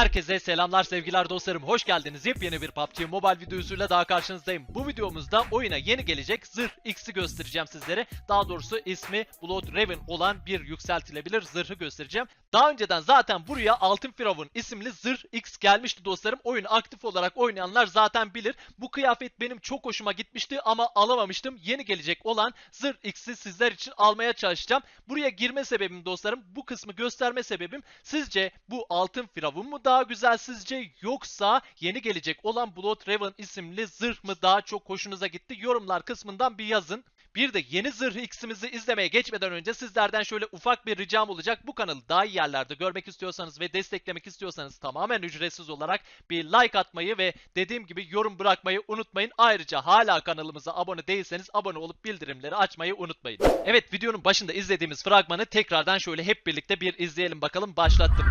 Herkese selamlar sevgiler dostlarım hoş geldiniz yepyeni bir PUBG Mobile videosuyla daha karşınızdayım. Bu videomuzda oyuna yeni gelecek Zırh X'i göstereceğim sizlere. Daha doğrusu ismi Blood Raven olan bir yükseltilebilir zırhı göstereceğim. Daha önceden zaten buraya Altın Firavun isimli Zırh X gelmişti dostlarım. Oyunu aktif olarak oynayanlar zaten bilir. Bu kıyafet benim çok hoşuma gitmişti ama alamamıştım. Yeni gelecek olan Zırh X'i sizler için almaya çalışacağım. Buraya girme sebebim dostlarım bu kısmı gösterme sebebim sizce bu Altın Firavun mu daha güzel sizce yoksa yeni gelecek olan Blood Raven isimli zırh mı daha çok hoşunuza gitti? Yorumlar kısmından bir yazın. Bir de yeni zırh X'imizi izlemeye geçmeden önce sizlerden şöyle ufak bir ricam olacak. Bu kanalı daha iyi yerlerde görmek istiyorsanız ve desteklemek istiyorsanız tamamen ücretsiz olarak bir like atmayı ve dediğim gibi yorum bırakmayı unutmayın. Ayrıca hala kanalımıza abone değilseniz abone olup bildirimleri açmayı unutmayın. Evet videonun başında izlediğimiz fragmanı tekrardan şöyle hep birlikte bir izleyelim bakalım başlattım.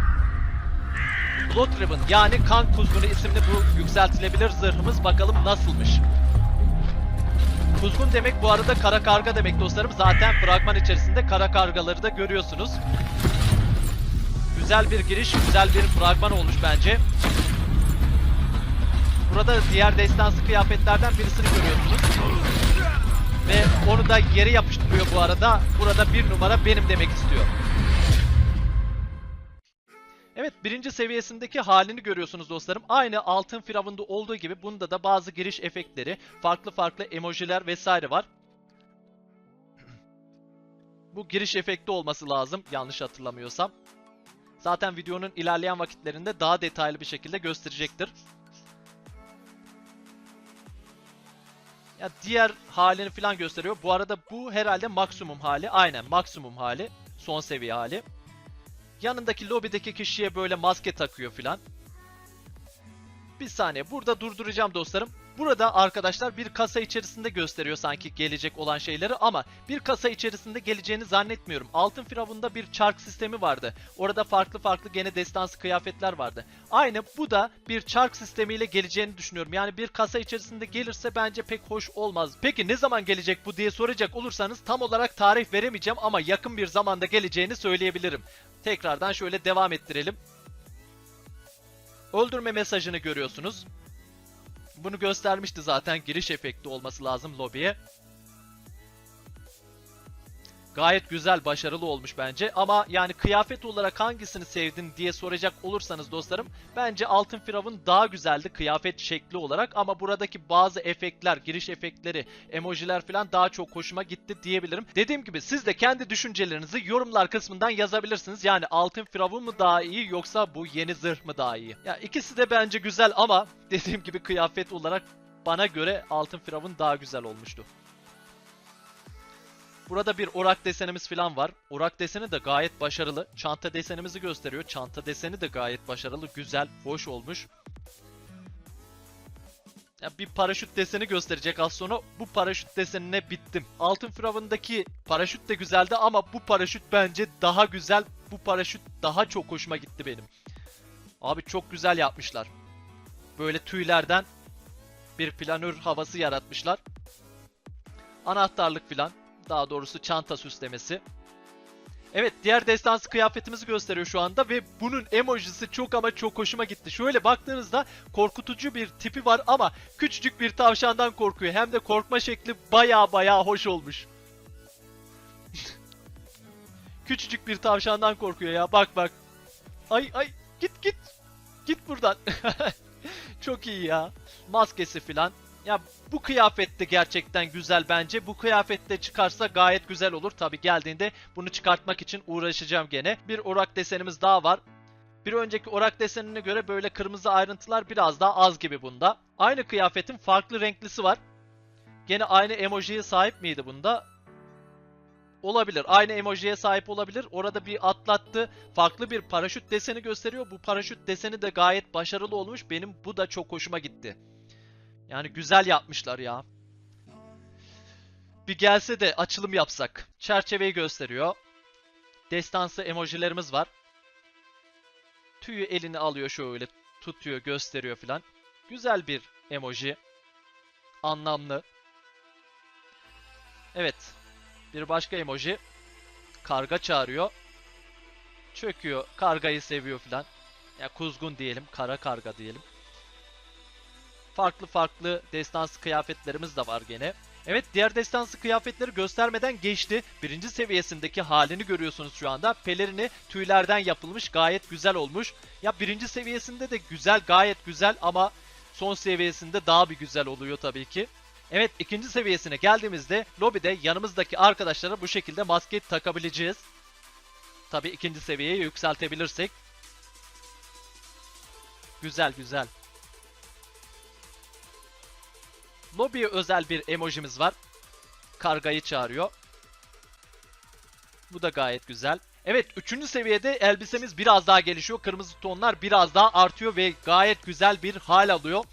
Bloodriven yani kan kuzgunu isimli bu yükseltilebilir zırhımız bakalım nasılmış. Kuzgun demek bu arada kara karga demek dostlarım. Zaten fragman içerisinde kara kargaları da görüyorsunuz. Güzel bir giriş, güzel bir fragman olmuş bence. Burada diğer destansı kıyafetlerden birisini görüyorsunuz. Ve onu da yere yapıştırıyor bu arada. Burada bir numara benim demek istiyor. Evet birinci seviyesindeki halini görüyorsunuz dostlarım. Aynı altın firavunda olduğu gibi bunda da bazı giriş efektleri, farklı farklı emojiler vesaire var. Bu giriş efekti olması lazım yanlış hatırlamıyorsam. Zaten videonun ilerleyen vakitlerinde daha detaylı bir şekilde gösterecektir. Ya diğer halini falan gösteriyor. Bu arada bu herhalde maksimum hali. Aynen maksimum hali. Son seviye hali. Yanındaki lobideki kişiye böyle maske takıyor filan. Bir saniye burada durduracağım dostlarım. Burada arkadaşlar bir kasa içerisinde gösteriyor sanki gelecek olan şeyleri ama bir kasa içerisinde geleceğini zannetmiyorum. Altın Firavun'da bir çark sistemi vardı. Orada farklı farklı gene destansı kıyafetler vardı. Aynı bu da bir çark sistemiyle geleceğini düşünüyorum. Yani bir kasa içerisinde gelirse bence pek hoş olmaz. Peki ne zaman gelecek bu diye soracak olursanız tam olarak tarih veremeyeceğim ama yakın bir zamanda geleceğini söyleyebilirim. Tekrardan şöyle devam ettirelim. Öldürme mesajını görüyorsunuz. Bunu göstermişti zaten giriş efekti olması lazım lobiye. Gayet güzel, başarılı olmuş bence. Ama yani kıyafet olarak hangisini sevdin diye soracak olursanız dostlarım, bence Altın Firavun daha güzeldi kıyafet şekli olarak ama buradaki bazı efektler, giriş efektleri, emojiler falan daha çok hoşuma gitti diyebilirim. Dediğim gibi siz de kendi düşüncelerinizi yorumlar kısmından yazabilirsiniz. Yani Altın Firavun mu daha iyi yoksa bu yeni zırh mı daha iyi? Ya ikisi de bence güzel ama dediğim gibi kıyafet olarak bana göre Altın Firavun daha güzel olmuştu. Burada bir orak desenimiz falan var. Orak deseni de gayet başarılı. Çanta desenimizi gösteriyor. Çanta deseni de gayet başarılı, güzel, hoş olmuş. Ya bir paraşüt deseni gösterecek az sonra. Bu paraşüt desenine bittim. Altın Firavun'daki paraşüt de güzeldi ama bu paraşüt bence daha güzel. Bu paraşüt daha çok hoşuma gitti benim. Abi çok güzel yapmışlar. Böyle tüylerden bir planör havası yaratmışlar. Anahtarlık filan. Daha doğrusu çanta süslemesi. Evet diğer destansı kıyafetimizi gösteriyor şu anda ve bunun emojisi çok ama çok hoşuma gitti. Şöyle baktığınızda korkutucu bir tipi var ama küçücük bir tavşandan korkuyor. Hem de korkma şekli baya baya hoş olmuş. küçücük bir tavşandan korkuyor ya bak bak. Ay ay git git. Git buradan. çok iyi ya. Maskesi filan. Ya bu kıyafette gerçekten güzel bence. Bu kıyafette çıkarsa gayet güzel olur. Tabi geldiğinde bunu çıkartmak için uğraşacağım gene. Bir orak desenimiz daha var. Bir önceki orak desenine göre böyle kırmızı ayrıntılar biraz daha az gibi bunda. Aynı kıyafetin farklı renklisi var. Gene aynı emojiye sahip miydi bunda? Olabilir. Aynı emojiye sahip olabilir. Orada bir atlattı. Farklı bir paraşüt deseni gösteriyor. Bu paraşüt deseni de gayet başarılı olmuş. Benim bu da çok hoşuma gitti. Yani güzel yapmışlar ya. Bir gelse de açılım yapsak. Çerçeveyi gösteriyor. Destansı emojilerimiz var. Tüyü elini alıyor şöyle tutuyor gösteriyor filan. Güzel bir emoji. Anlamlı. Evet. Bir başka emoji. Karga çağırıyor. Çöküyor. Kargayı seviyor filan. ya kuzgun diyelim, kara karga diyelim. Farklı farklı destansı kıyafetlerimiz de var gene. Evet diğer destansı kıyafetleri göstermeden geçti. Birinci seviyesindeki halini görüyorsunuz şu anda. Pelerini tüylerden yapılmış gayet güzel olmuş. Ya birinci seviyesinde de güzel gayet güzel ama son seviyesinde daha bir güzel oluyor tabii ki. Evet ikinci seviyesine geldiğimizde lobide yanımızdaki arkadaşlara bu şekilde maske takabileceğiz. Tabii ikinci seviyeye yükseltebilirsek. Güzel güzel. Lobby'ye özel bir emojimiz var. Kargayı çağırıyor. Bu da gayet güzel. Evet 3. seviyede elbisemiz biraz daha gelişiyor. Kırmızı tonlar biraz daha artıyor ve gayet güzel bir hal alıyor.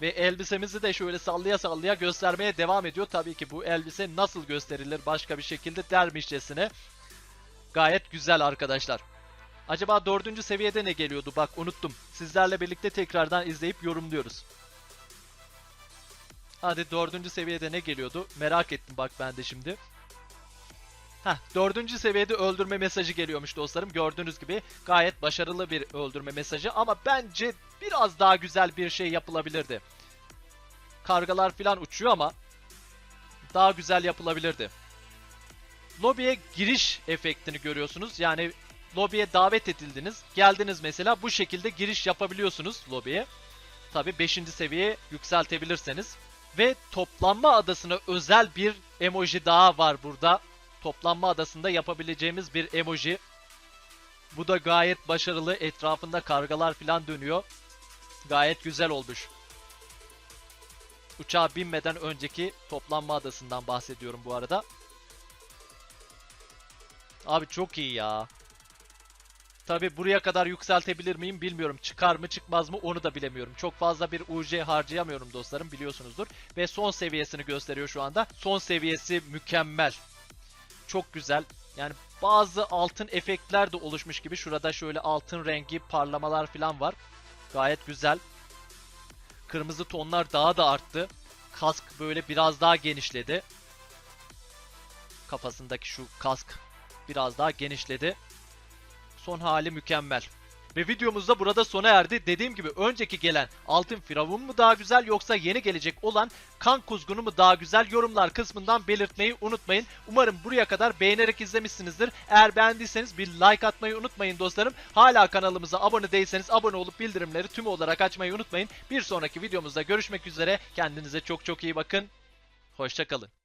Ve elbisemizi de şöyle sallaya sallaya göstermeye devam ediyor. Tabii ki bu elbise nasıl gösterilir başka bir şekilde dermişçesine. Gayet güzel arkadaşlar. Acaba 4. seviyede ne geliyordu? Bak unuttum. Sizlerle birlikte tekrardan izleyip yorumluyoruz. Hadi 4. seviyede ne geliyordu? Merak ettim bak ben de şimdi. Heh, 4. seviyede öldürme mesajı geliyormuş dostlarım. Gördüğünüz gibi gayet başarılı bir öldürme mesajı ama bence biraz daha güzel bir şey yapılabilirdi. Kargalar falan uçuyor ama daha güzel yapılabilirdi. Lobiye giriş efektini görüyorsunuz. Yani lobiye davet edildiniz. Geldiniz mesela bu şekilde giriş yapabiliyorsunuz lobiye. Tabi 5. seviyeye yükseltebilirseniz. Ve toplanma adasına özel bir emoji daha var burada. Toplanma adasında yapabileceğimiz bir emoji. Bu da gayet başarılı. Etrafında kargalar falan dönüyor. Gayet güzel olmuş. Uçağa binmeden önceki toplanma adasından bahsediyorum bu arada. Abi çok iyi ya. Tabi buraya kadar yükseltebilir miyim bilmiyorum. Çıkar mı çıkmaz mı onu da bilemiyorum. Çok fazla bir UC harcayamıyorum dostlarım biliyorsunuzdur. Ve son seviyesini gösteriyor şu anda. Son seviyesi mükemmel. Çok güzel. Yani bazı altın efektler de oluşmuş gibi. Şurada şöyle altın rengi parlamalar falan var. Gayet güzel. Kırmızı tonlar daha da arttı. Kask böyle biraz daha genişledi. Kafasındaki şu kask biraz daha genişledi. Son hali mükemmel. Ve videomuz da burada sona erdi. Dediğim gibi önceki gelen altın firavun mu daha güzel yoksa yeni gelecek olan kan kuzgunu mu daha güzel yorumlar kısmından belirtmeyi unutmayın. Umarım buraya kadar beğenerek izlemişsinizdir. Eğer beğendiyseniz bir like atmayı unutmayın dostlarım. Hala kanalımıza abone değilseniz abone olup bildirimleri tüm olarak açmayı unutmayın. Bir sonraki videomuzda görüşmek üzere. Kendinize çok çok iyi bakın. Hoşçakalın.